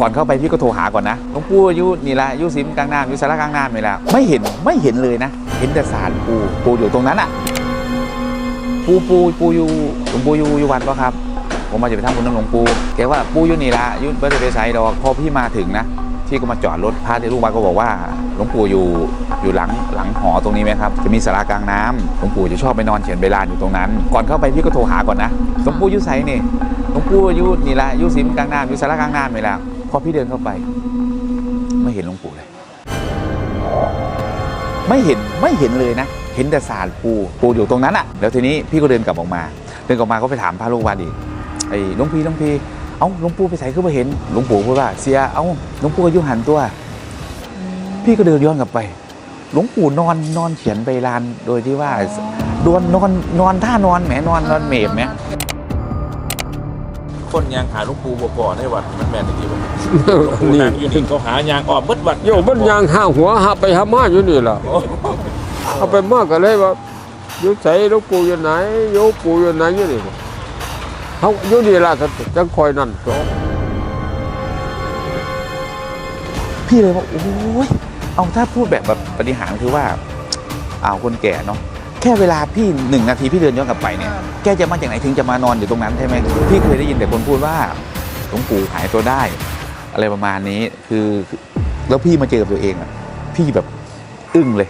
ก่อนเข้าไปพี่ก็โทรหาก่อนนะหลวงปู่อายุนี่ละอายุสิมกลางน้ำอายุสาระกลางน้ำนี่ละไม่เห็นไม่เห็นเลยนะ เห็นแต่สารปูปูอยู่ตรงนั้นอะปูปูปูอยู่หลวงปู่อยู่อยู่วัดปะครับ ผมมาจะไปทำบุญน้ำหลวงปู่แกว่าปูอยู่นี่ละอายุไม่ได้ไปใช้ดอกพอพี่มาถึงนะพี่ก็มาจอดรถพระที่ลูกวัดก็บอกว่าหลวงปู่อยู่อยู่หลังหลังหอตรงนี้ไหมครับ จะมีสารากลางน้ำหลวงปู่จะชอบไปนอนเขียนใบลานอยู่ตรงนั้น ก่อนเข้าไปพี่ก็โทรหาก่อนนะหลวงปู่อยู่ไสนี่หลวงปู่อายุนี่ละอายุสิมกลางน้ำอายุสาระกลางน้ำไปแล้วพ อพี่เดินเข้าไป ไม่เห็นหลวงปู่เลย ไม่เห็นไม่เห็นเลยนะ เห็นแต่สารปูปูอยู่ตรงนั้นอะแล้วทีนี้พี่ก็เดินกลับออกมา เดินกลับมาก็ไปถามพระลูกวัดอีกไอ้หลวงพี่หลวงพี่เอ้าหลวงปู่ไปใส่ขึ้นมาเห็นหลวงปู่พูดว่าเสียเอ้าหลวงปู่อายุหันตัว พี่ก็เดินย้อนกลับไป หลวงปู่นอนนอนเขียนใบลานโดยที่ว่าดวนนอนนอนท่านอนแหมนอนนอนเมบแหม คนยางหาหลูกปูบ่ก่อนให้วัดมันแม่นจริงๆบ่หลวงปูนี่นางอยู่นี่เขาหายางออกเบิดวัดโยมมันยางห้าหัวหาไปหามาอยู่นี่ล่ะโอ้เอาไปมากก็เลยว่าอยู่ใส่หลูกปู่อยู่ไหนโยมปู่อยู่ไหนอยู่นี่เขาอยู่นี่ล่ะจังคอยนั่นตัวพี่เลยว่าโอ้ยเอาถ้าพูดแบบแบบปฏิหารย์คือว่าเอาวคนแก่เนาะ แค่เวลาพี่หนึ่งนาทีพี่เดินย้อนกลับไปเนี่ยแกจะมาจากไหนถึงจะมานอนอยู่ตรงนั้นใช่ไหมพี่เคยได้ยินแต่คนพูดว่าหลวงปู่หายตัวได้ อะไรประมาณนี้คือคือแล้วพี่มาเจอกับตัวเองอะพี่แบบอึ้งเลย